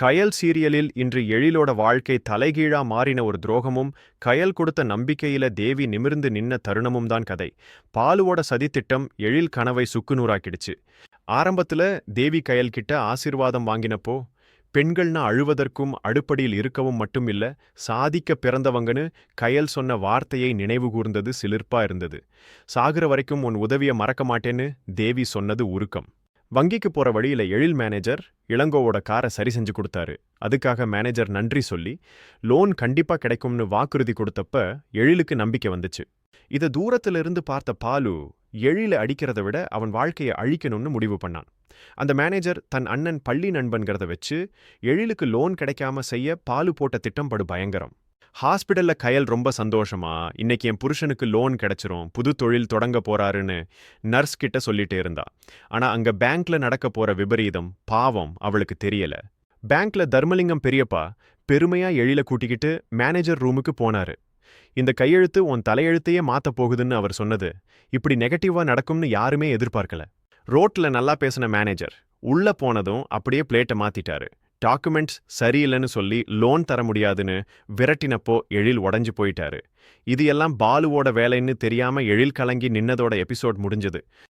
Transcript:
கயல் சீரியலில் இன்று எழிலோட வாழ்க்கை தலைகீழா மாறின ஒரு துரோகமும் கயல் கொடுத்த நம்பிக்கையில தேவி நிமிர்ந்து நின்ன தருணமும் தான் கதை. பாலுவோட சதித்திட்டம் எழில் கனவை சுக்குநூறாக்கிடுச்சு ஆரம்பத்துல தேவி கயல் கிட்ட ஆசீர்வாதம் வாங்கினப்போ பெண்கள்னா அழுவதற்கும் அடுப்படியில் இருக்கவும் மட்டும் இல்ல சாதிக்க பிறந்தவங்கன்னு கயல் சொன்ன வார்த்தையை நினைவுகூர்ந்தது சிலிர்ப்பா இருந்தது. சாகுற வரைக்கும் உன் உதவிய மறக்க மாட்டேன்னு தேவி சொன்னது உருக்கம். வங்கிக்கு போற வழியில எழில் மேனேஜர் இளங்கோவோட காரை சரி செஞ்சு கொடுத்தாரு. அதுக்காக மேனேஜர் நன்றி சொல்லி லோன் கண்டிப்பா கிடைக்கும்னு வாக்குறுதி கொடுத்தப்ப எழிலுக்கு நம்பிக்கை வந்துச்சு. இத தூரத்துல இருந்து பார்த்த பாலு எழில அடிக்கிறத விட அவன் வாழ்க்கையை அழிக்கணும்னு முடிவு பண்ணான். அந்த மேனேஜர் தன் அண்ணன் பள்ளி நண்பன்கிறத வச்சு எழிலுக்கு லோன் கிடைக்காம செய்ய பாலு போட்ட திட்டம் படு பயங்கரம். ஹாஸ்பிடல்ல கயல் ரொம்ப சந்தோஷமா? இன்னைக்கு என் புருஷனுக்கு லோன் கிடைச்சிரும் புது தொழில் தொடங்க போறாருன்னு நர்ஸ் கிட்ட சொல்லிட்டே இருந்தா. ஆனா அங்க பேங்க்ல நடக்க போற விபரீதம் பாவம் அவளுக்கு தெரியல. பேங்க்ல தர்மலிங்கம் பெரியப்பா பெருமையா எழில கூட்டிக்கிட்டு மேனேஜர் ரூமுக்கு போனாரு. இந்த கையெழுத்து உன் தலையெழுத்தையே மாத்த போகுதுன்னு அவர் சொன்னது இப்படி நெகட்டிவா நடக்கும்னு யாருமே எதிர்பார்க்கல. ரோட்ல நல்லா பேசின மேனேஜர் உள்ள போனதும் அப்படியே பிளேட்டை மாத்திட்டாரு. டாக்குமெண்ட்ஸ் சரியில்லைன்னு சொல்லி லோன் தர முடியாதுன்னு விரட்டினப்போ எழில் உடைஞ்சு போயிட்டாரு. இது எல்லாம் பாலுவோட வேலைன்னு தெரியாம எழில் கலங்கி நின்னதோட எபிசோட் முடிஞ்சது.